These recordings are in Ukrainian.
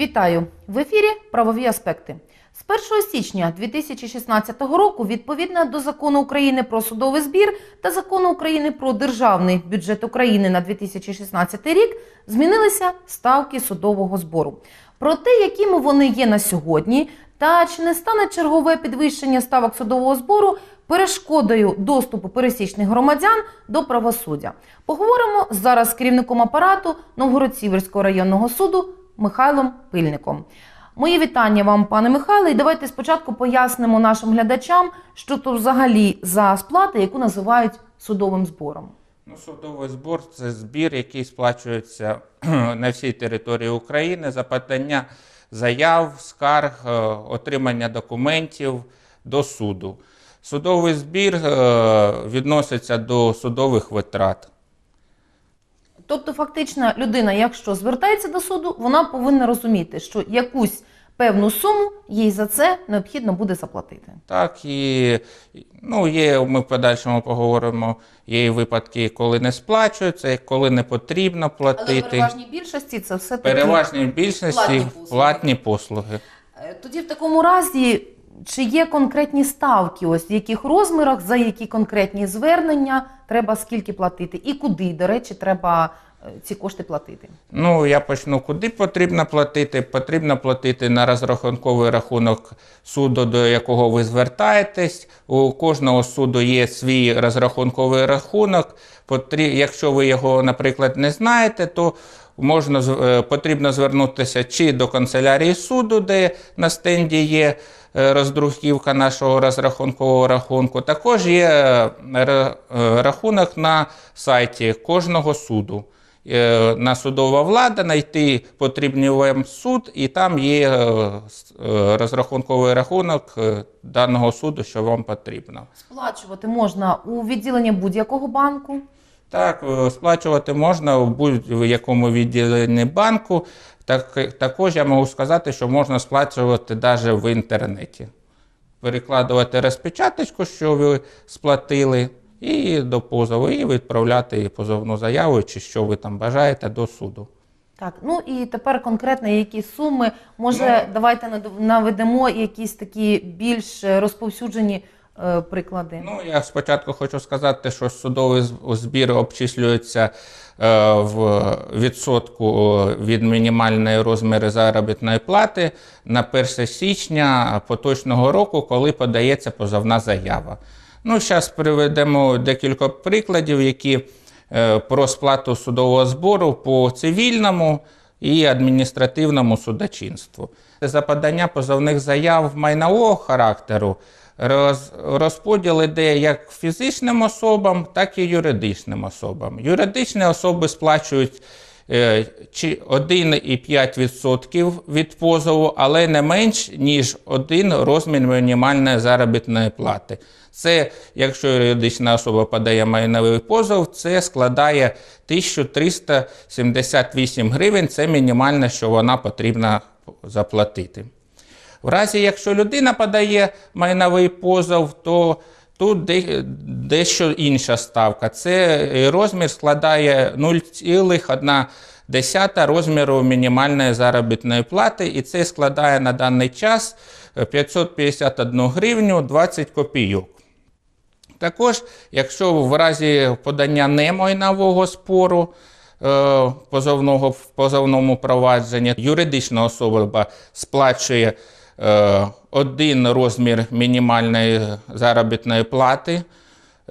Вітаю в ефірі Правові аспекти. З 1 січня 2016 року, відповідно до закону України про судовий збір та закону України про державний бюджет України на 2016 рік, змінилися ставки судового збору. Про те, якими вони є на сьогодні, та чи не стане чергове підвищення ставок судового збору перешкодою доступу пересічних громадян до правосуддя. Поговоримо зараз з керівником апарату Новгород-Сіверського районного суду Михайлом Пильником. Мої вітання вам, пане Михайле. І давайте спочатку пояснимо нашим глядачам, що то взагалі за сплата, яку називають судовим збором. Ну, судовий збор це збір, який сплачується на всій території України за подання заяв, скарг, е, отримання документів до суду. Судовий збір е, відноситься до судових витрат. Тобто, фактично, людина, якщо звертається до суду, вона повинна розуміти, що якусь певну суму їй за це необхідно буде заплатити. Так, і ну, є, ми в подальшому поговоримо, є і випадки, коли не сплачуються, коли не потрібно Але в платити. переважній більшості це все таки Переважній більшості платні послуги. платні послуги. Е, Тоді в такому разі, чи є конкретні ставки, ось в яких розмірах, за які конкретні звернення треба скільки платити, і куди, до речі, треба е, ці кошти платити? Ну, я почну, куди потрібно платити. Потрібно платити на розрахунковий рахунок суду, до якого ви звертаєтесь. У кожного суду є свій розрахунковий рахунок. Потрі- Якщо ви його, наприклад, не знаєте, то можна, е, потрібно звернутися чи до канцелярії суду, де на стенді є роздруківка нашого розрахункового рахунку. Також є е, е, рахунок на сайті кожного суду е, на судова влада, знайти потрібний вам суд, і там є е, е, розрахунковий рахунок е, даного суду, що вам потрібно. Сплачувати можна у відділенні будь-якого банку. Так, е, сплачувати можна в будь-якому відділенні банку. Так, також я можу сказати, що можна сплачувати навіть в інтернеті. Перекладувати розпечаточку, що ви сплатили, і до позову, і відправляти позовну заяву, чи що ви там бажаєте до суду. Так, ну і тепер конкретно які суми. Може, давайте наведемо якісь такі більш розповсюджені приклади. Ну, я спочатку хочу сказати, що судовий з- збір обчислюється е, в відсотку е, від мінімальної розміри заробітної плати на 1 січня поточного року, коли подається позовна заява. Ну, зараз приведемо декілька прикладів, які е, про сплату судового збору по цивільному і адміністративному судочинству. За подання позовних заяв майнового характеру розподіл іде як фізичним особам, так і юридичним особам. Юридичні особи сплачують е, чи 1,5% від позову, але не менш ніж один розмір мінімальної заробітної плати. Це, якщо юридична особа подає майновий позов, це складає 1378 гривень. Це мінімальне, що вона потрібна заплатити. В разі, якщо людина подає майновий позов, то тут дещо інша ставка. Це е, розмір складає 0,1 розміру мінімальної заробітної плати, і це складає на даний час е, 551 гривню 20 копійок. Також, якщо в разі подання немайнового спору е, позовного в позовному провадженні, юридична особа сплачує е, один розмір мінімальної заробітної плати.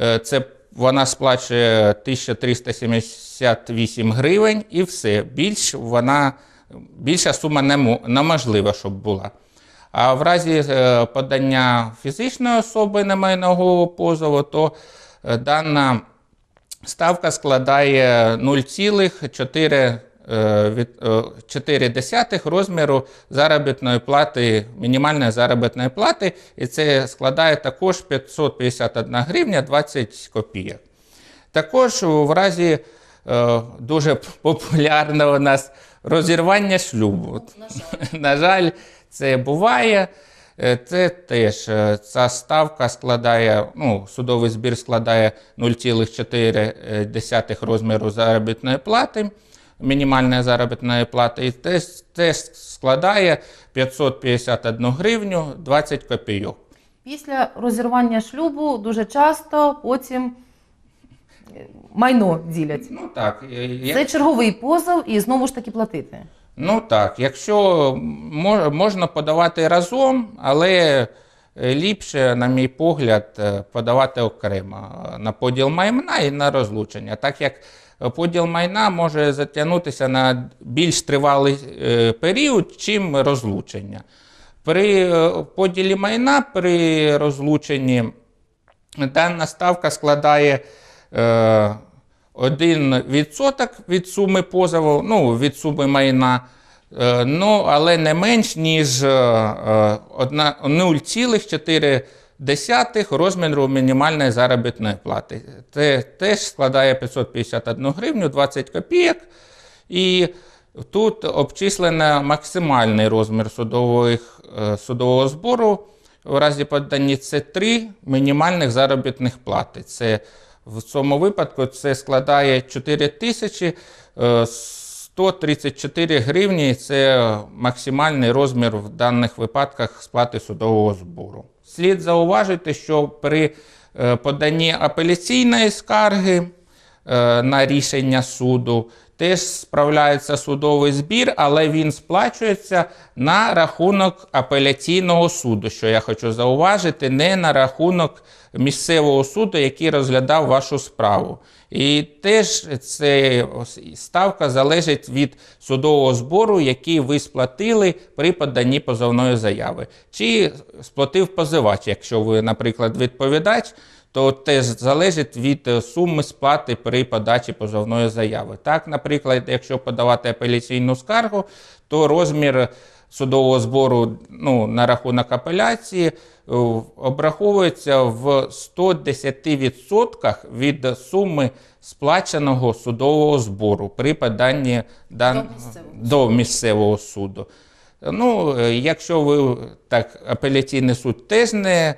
Е, Це вона сплачує 1378 гривень і все. Більш вона, більша сума неможлива, щоб була. А в разі е, подання фізичної особи на майнового позову, то е, дана ставка складає 0,4 е, е, 4 розміру заробітної плати, мінімальної заробітної плати, і це складає також 551 гривня 20 копійок. Також в разі е, дуже популярного у нас розірвання шлюбу. На жаль, це буває. Е, Це теж е, ця ставка складає, ну, судовий збір складає 0,4 розміру заробітної плати. Мінімальної заробітної плати, і теж, теж складає 551 гривню 20 копійок. Після розірвання шлюбу дуже часто потім е, майно ділять. Ну так, як- Це черговий позов і знову ж таки платити. Ну так, якщо можна подавати разом, але ліпше, на мій погляд, е, подавати окремо е, на поділ майна і на розлучення, так як е, поділ майна може затягнутися на більш тривалий е, період, чим розлучення. При е, поділі майна при розлученні дана ставка складає е, 1% від суми позову, ну, від суми майна, е, ну, але не менш, ніж е, е, одна- 0,4 розміру мінімальної заробітної плати. Це теж складає 551 гривню 20 копійок. І тут обчислено максимальний розмір судових, е, судового збору в разі подання це 3 мінімальних заробітних плати. Це в цьому випадку це складає 4 тисячі е, 134 гривні. Це максимальний розмір в даних випадках сплати судового збору. Слід зауважити, що при е, поданні апеляційної скарги е, на рішення суду. Теж справляється судовий збір, але він сплачується на рахунок апеляційного суду, що я хочу зауважити, не на рахунок місцевого суду, який розглядав вашу справу. І теж це ставка залежить від судового збору, який ви сплатили при поданні позовної заяви. Чи сплатив позивач, якщо ви, наприклад, відповідач, то теж залежить від е, суми сплати при подачі позовної заяви. Так, наприклад, якщо подавати апеляційну скаргу, то розмір судового збору ну, на рахунок апеляції е, обраховується в 110% від суми сплаченого судового збору при поданні дан... місцевого до місцевого суду. Ну, е, якщо ви так, апеляційний суд теж не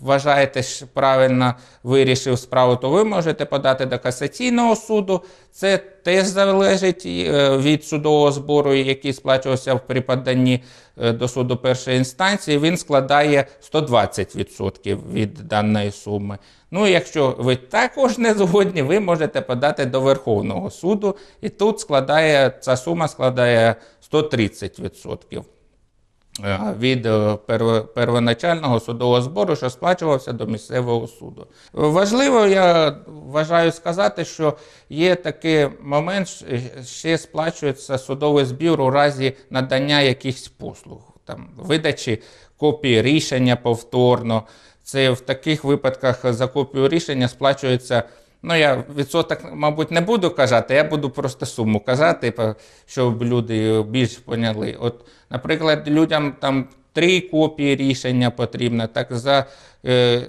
вважаєте, що правильно вирішив справу, то ви можете подати до касаційного суду. Це теж залежить е, від судового збору, який сплачувався при поданні е, до суду першої інстанції. Він складає 120% від даної суми. Ну, якщо ви також не згодні, ви можете подати до Верховного суду, і тут складає ця сума складає 130% е, від е, первоначального судового збору, що сплачувався до місцевого суду. Важливо, я вважаю сказати, що є такий момент, ще сплачується судовий збір у разі надання якихось послуг, там видачі копії рішення повторно. Це в таких випадках за копію рішення сплачується. Ну, я відсоток, мабуть, не буду казати, я буду просто суму казати, щоб люди більш поняли. От, наприклад, людям там три копії рішення потрібно, так за е,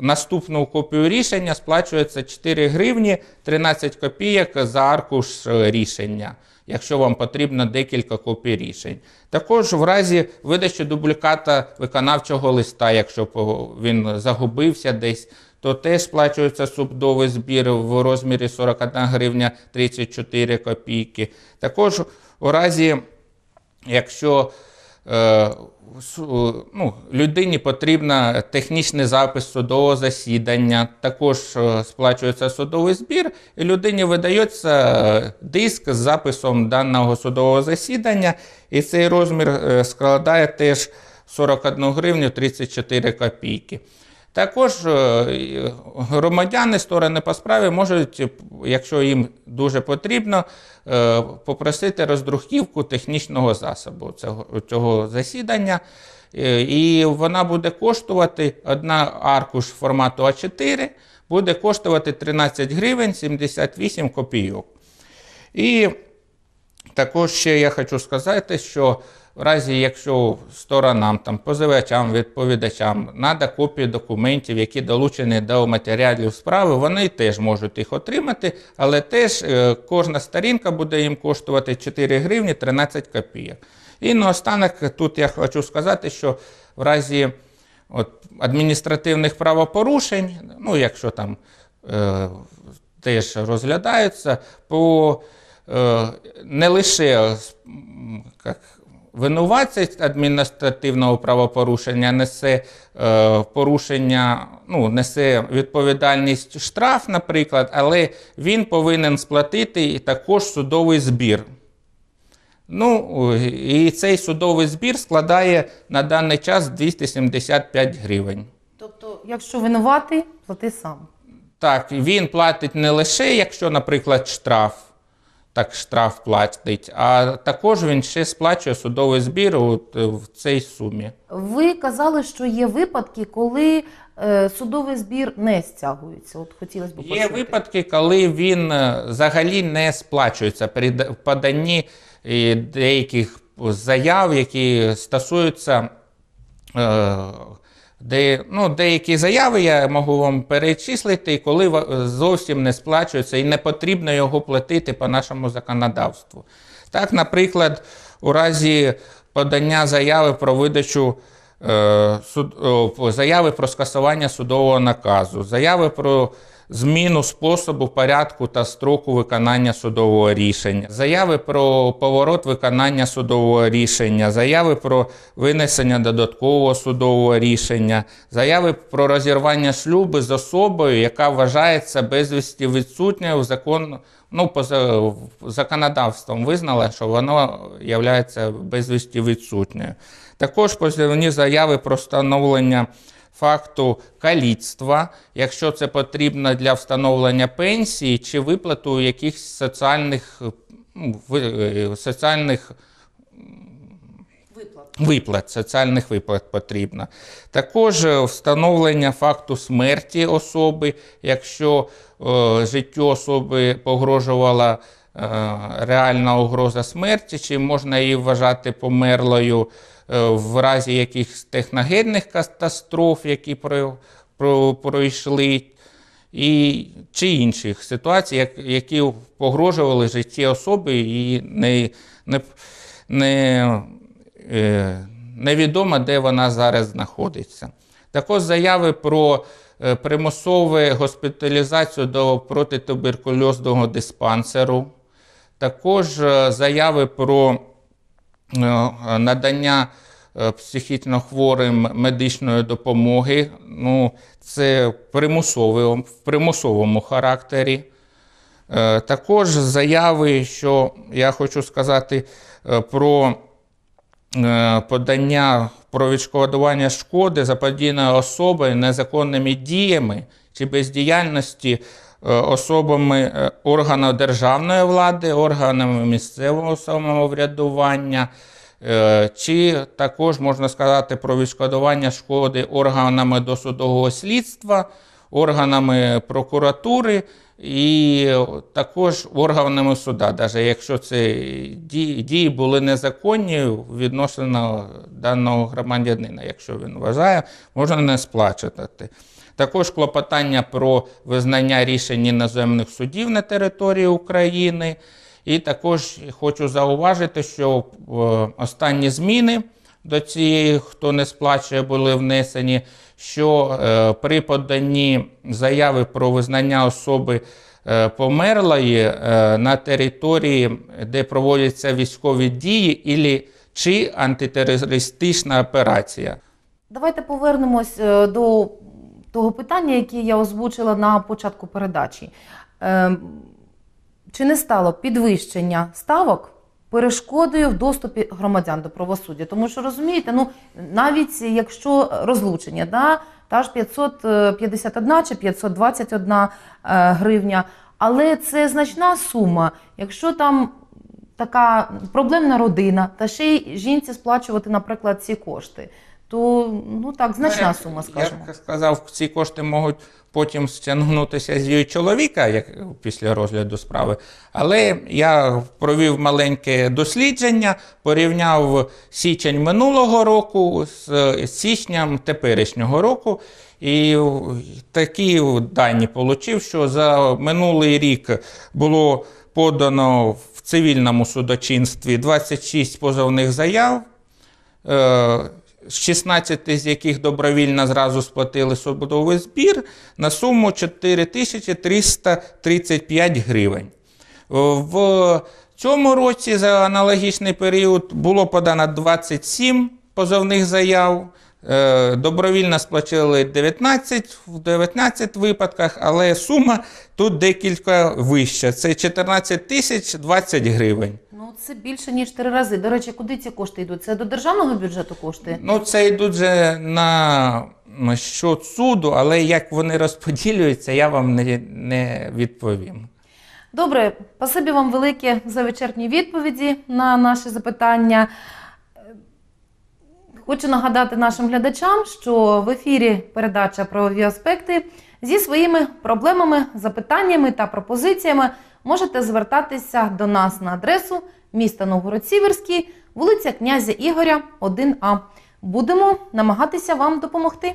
наступну копію рішення сплачується 4 гривні 13 копійок за аркуш е, рішення, якщо вам потрібно декілька копій рішень. Також в разі видачі дубліката виконавчого листа, якщо він загубився десь, то теж сплачується судовий збір в розмірі 41 гривня 34 копійки. Також у разі, якщо е, ну, людині потрібен технічний запис судового засідання, також е, сплачується судовий збір, і людині видається е, диск з записом даного судового засідання, і цей розмір е, складає теж 41 гривню 34 копійки. Також е, громадяни, сторони по справі можуть, якщо їм дуже потрібно, е, попросити роздруківку технічного засобу цього, цього засідання. Е, І вона буде коштувати одна аркуш формату А4 буде коштувати 13 гривень 78 копійок. І також ще я хочу сказати, що в разі, якщо сторонам, там, позивачам, відповідачам треба копії документів, які долучені до матеріалів справи, вони теж можуть їх отримати, але теж е, кожна сторінка буде їм коштувати 4 гривні 13 копійок. І наостанок тут я хочу сказати, що в разі от, адміністративних правопорушень, ну, якщо там е, теж розглядаються, по не лише як, винуватець адміністративного правопорушення несе е, порушення, ну, несе відповідальність штраф, наприклад, але він повинен сплатити також судовий збір. Ну, і цей судовий збір складає на даний час 275 гривень. Тобто, якщо винуватий, плати сам. Так, він платить не лише, якщо, наприклад, штраф, так штраф платить, а також він ще сплачує судовий збір от, е, в цій сумі. Ви казали, що є випадки, коли е, судовий збір не стягується. От хотілося б Є випадки, коли він е, взагалі не сплачується при поданні е, деяких заяв, які стосуються. Де, ну, деякі заяви я можу вам перечислити, коли зовсім не сплачується і не потрібно його платити по нашому законодавству. Так, наприклад, у разі подання заяви про видачу е, суд, о, заяви про скасування судового наказу, заяви про зміну способу, порядку та строку виконання судового рішення, заяви про поворот виконання судового рішення, заяви про винесення додаткового судового рішення, заяви про розірвання шлюбу з особою, яка вважається безвісті відсутньою в закон, ну, поза законодавством визнала, що воно є безвісті відсутньою. Також позовні заяви про встановлення факту каліцтва, якщо це потрібно для встановлення пенсії чи виплату якихось соціальних, ну, е, соціальних Виплат. виплат, соціальних виплат потрібно. Також е, встановлення факту смерті особи, якщо е, життю особи погрожувала реальна угроза смерті, чи можна її вважати померлою е, в разі якихось техногенних катастроф, які про, про, пройшли. І, чи інших ситуацій, які погрожували житті особи і не, не, не, е, невідомо, де вона зараз знаходиться. Також заяви про е, примусову госпіталізацію до протитуберкульозного диспансеру, також е, заяви про е, надання е, психічно хворим медичної допомоги. Ну, це в примусовому характері. Також заяви, що я хочу сказати про подання про відшкодування шкоди заподіяної особи незаконними діями чи бездіяльності особами е, органів державної влади, органами місцевого самоврядування, е, чи також можна сказати про відшкодування шкоди органами досудового слідства, органами прокуратури і також органами суда, навіть якщо це дії були незаконні відносно даного громадянина, якщо він вважає, можна не сплачувати. Також клопотання про визнання рішень іноземних судів на території України. І також хочу зауважити, що е, останні зміни до цієї, хто не сплачує, були внесені, що е, при поданні заяви про визнання особи е, померлої на території, де проводяться військові дії, ілі, чи антитерористична операція. Давайте повернемось до того питання, яке я озвучила на початку передачі. Ем, Чи не стало підвищення ставок перешкодою в доступі громадян до правосуддя? Тому що розумієте, ну навіть якщо розлучення, да, та ж 551 чи 521 е, гривня, але це значна сума. Якщо там така проблемна родина, та ще й жінці сплачувати, наприклад, ці кошти, то ну так, значна Ну, сума, скажімо. Я сказав, ці кошти можуть потім стягнутися з її чоловіка, як після розгляду справи. Але я провів маленьке дослідження, порівняв січень минулого року з січням теперішнього року. І такі дані отримав, що за минулий рік було подано в цивільному судочинстві 26 позовних заяв. Е, з 16 з яких добровільно зразу сплатили судовий збір на суму 4335 гривень. В цьому році за аналогічний період було подано 27 позовних заяв. Е, Добровільно сплатили 19 в 19 випадках, але сума тут декілька вища. Це 14 тисяч 20 гривень. Ну це більше ніж три рази. До речі, куди ці кошти йдуть? Це до державного бюджету кошти? Ну, це йдуть же на счет суду, але як вони розподілюються, я вам не, не відповім. Добре, спасибі вам велике за вичерпні відповіді на наші запитання. Хочу нагадати нашим глядачам, що в ефірі передача правові аспекти зі своїми проблемами, запитаннями та пропозиціями можете звертатися до нас на адресу міста Новгород-Сіверський, вулиця князя Ігоря, 1А. Будемо намагатися вам допомогти.